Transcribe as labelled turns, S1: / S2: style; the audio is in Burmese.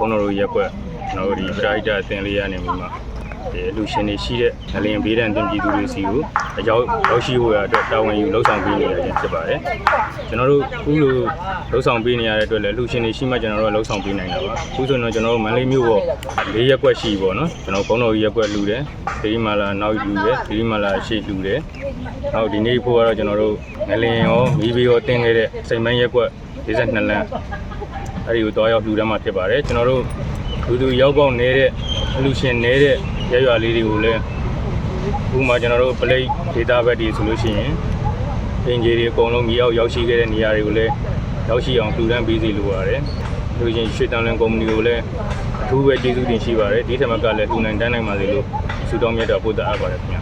S1: ဘုံတော်တို့ရက်ကွက်ကျွန်တော်တို့ဒီပရိုက်တာအသင်လေးရနေပြီးမှဒီအလူရှင်တွေရှိတဲ့အလင်းဘေးဒဏ်တင်ပြည်သူတွေစီကိုအရောက်ရောက်ရှိဖို့ရအတွက်တာဝန်ယူလှုပ်ဆောင်ပေးနေရခြင်းဖြစ်ပါတယ်ကျွန်တော်တို့အခုလိုလှုပ်ဆောင်ပေးနေရတဲ့အတွက်လည်းအလူရှင်တွေရှိမှကျွန်တော်တို့ကလှုပ်ဆောင်ပေးနိုင်တာပါအခုဆိုတော့ကျွန်တော်တို့မန္တလေးမြို့ပေါ်၄ရက်ကွက်ရှိပေါ့နော်ကျွန်တော်ဘုံတော်ရက်ကွက်လူတယ်ဒီမာလာနောက်လူတယ်ဒီမာလာရှေ့လူတယ်နောက်ဒီနေ့ဖို့ကတော့ကျွန်တော်တို့ငလင်ရောမီးဘေးရောတင်ခဲ့တဲ့စိန်မန်းရက်ကွက်52လမ်း အဲ့ဒီကိုတွားရောက်လှူဒန်းမှာဖြစ်ပါတယ်ကျွန်တော်တို့လူသူရောက်ပေါက်နေတဲ့အလူရှင်နေတဲ့ရရွာလေးတွေကိုလည်းဥပမာကျွန်တော်တို့ပလိတ်ဒေတာဘက်တွေဆိုလို့ရှိရင်အင်ဂျီတွေအကုန်လုံးမြေအောင်ရောက်ရှိခဲ့တဲ့နေရာတွေကိုလည်းရောက်ရှိအောင်လှူဒန်းပေးစီလိုပါတယ်လူချင်းရွှေတန်လန်ကုမ္ပဏီကိုလည်းအထူးပဲကျေးဇူးတင်ရှိပါတယ်ဒီထက်မကလည်းလှူနိုင်တန်းနိုင်ပါစေလို့ဆုတောင်းမြတ်တာပို့တာအပ်ပါတယ်ခင်ဗျာ